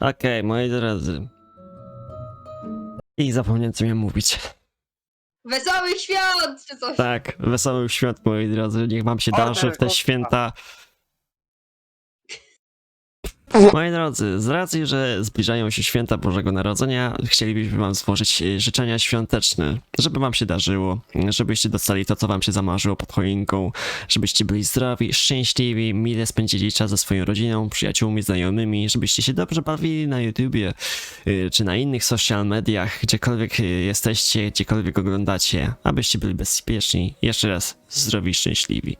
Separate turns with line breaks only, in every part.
Okej, moi drodzy. I zapomniałem co miałem mówić.
Wesołych świąt, czy coś.
Tak, wesołych świąt, moi drodzy. Niech wam się
Order,
darzy w te
kurwa.
święta. Moi drodzy, z racji, że zbliżają się święta Bożego Narodzenia, chcielibyśmy wam złożyć e, życzenia świąteczne, żeby wam się darzyło, żebyście dostali to, co wam się zamarzyło pod choinką, żebyście byli zdrowi, szczęśliwi, mile spędzili czas ze swoją rodziną, przyjaciółmi, znajomymi, żebyście się dobrze bawili na YouTubie, y, czy na innych social mediach, gdziekolwiek y, jesteście, gdziekolwiek oglądacie, abyście byli bezpieczni. Jeszcze raz, zdrowi szczęśliwi.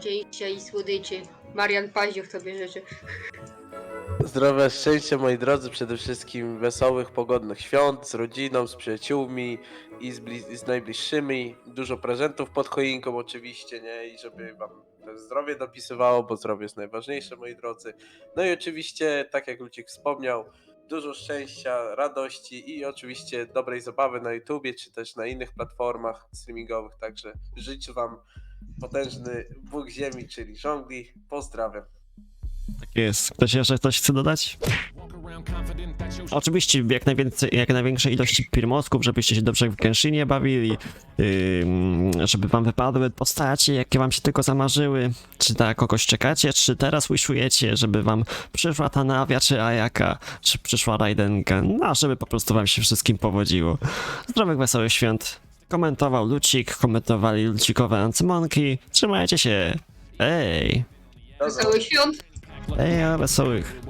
Szczęścia i słodyczy. Marian Paździoch tobie życzy.
Zdrowia, szczęścia moi drodzy, przede wszystkim wesołych, pogodnych świąt z rodziną, z przyjaciółmi i z, bli- z najbliższymi. Dużo prezentów pod choinką oczywiście, nie? I żeby wam zdrowie dopisywało, bo zdrowie jest najważniejsze moi drodzy. No i oczywiście, tak jak Lucik wspomniał, dużo szczęścia, radości i oczywiście dobrej zabawy na YouTubie, czy też na innych platformach streamingowych. Także życzę wam potężny Bóg Ziemi, czyli żongli. Pozdrawiam.
Tak jest. Ktoś jeszcze coś chce dodać? Oczywiście jak, najwięcej, jak największej ilości pirmosków, żebyście się dobrze w Genshinie bawili, ym, żeby wam wypadły postacie, jakie wam się tylko zamarzyły. Czy na kogoś czekacie, czy teraz wishujecie, żeby wam przyszła ta Navia, czy Ayaka, czy przyszła Raidenka, no żeby po prostu wam się wszystkim powodziło. Zdrowych, wesołych świąt. Komentował Lucik, komentowali Lucikowe Ancymonki. Trzymajcie się. Ej!
Wesołych świąt.
Ej, a wesołych.